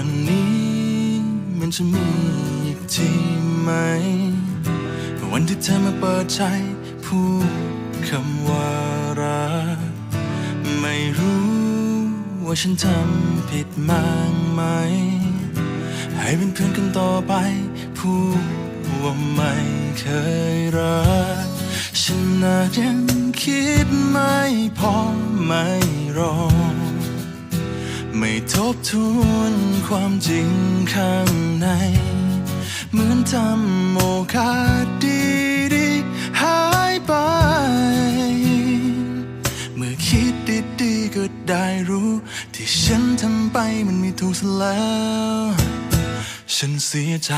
วันนี้มันจะมีอีกทีไหม วันที่เธอมาเปิดใจพูดคำว่ารักไม่รู้ว่าฉันทำผิดมากไหม ให้เป็นเพื่อนกันต่อไป พูดว่าไม่เคยรัก ฉันอาจยังคิดไม่พอไม่รอ ทบทวนความจริงข้างใน เหมือนทำโอกาสดีๆหายไป เมื่อคิดดีๆก็ได้รู้ ที่ฉันทำไปมันไม่ถูกซะแล้ว ฉันเสียใจ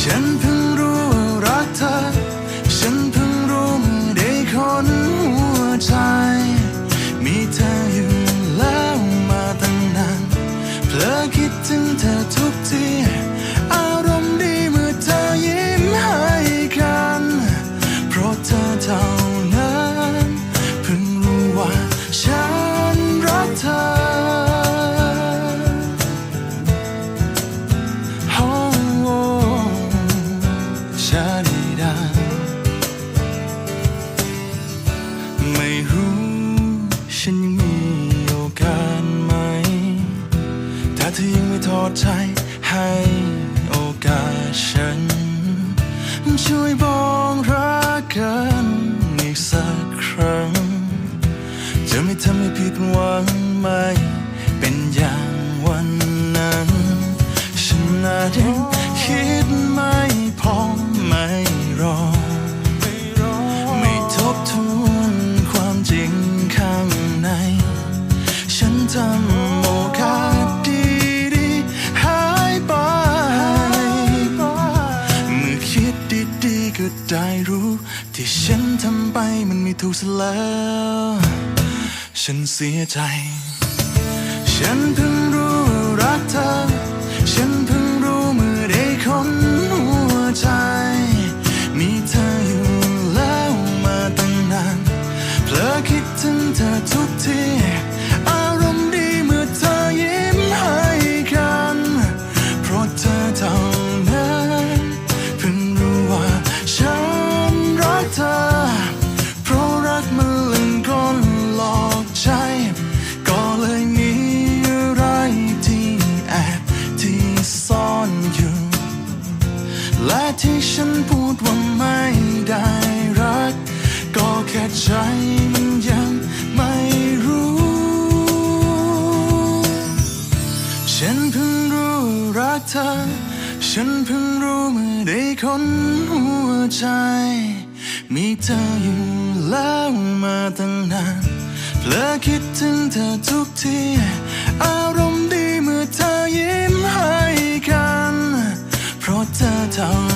ฉันเพิ่งรู้ว่ารักเธอ เพลอคิดถึ ใจให้โอกาสฉัน ช่วยบอกรักกันอีกสักครั้ง จะไม่ทำให้ผิดหวังไม่เป็นอย่างวันนั้น ฉันอาจยังคิด ไม่ถูกซะแล้ว ฉันเสียใจ ฉันเพิ่งรู้ว่ารักเธอ ฉันเพิ่ง ฉันเพิ่งรู้รักเธอ ฉันเพิ่งรู้เมื่อได้คนหัวใจ มีเธออยู่แล้วมาตั้งนานเพลอคิดถึงเธอทุกที อารมณ์ดีเมื่อเธอยิ้มให้กัน เพราะเธอทำ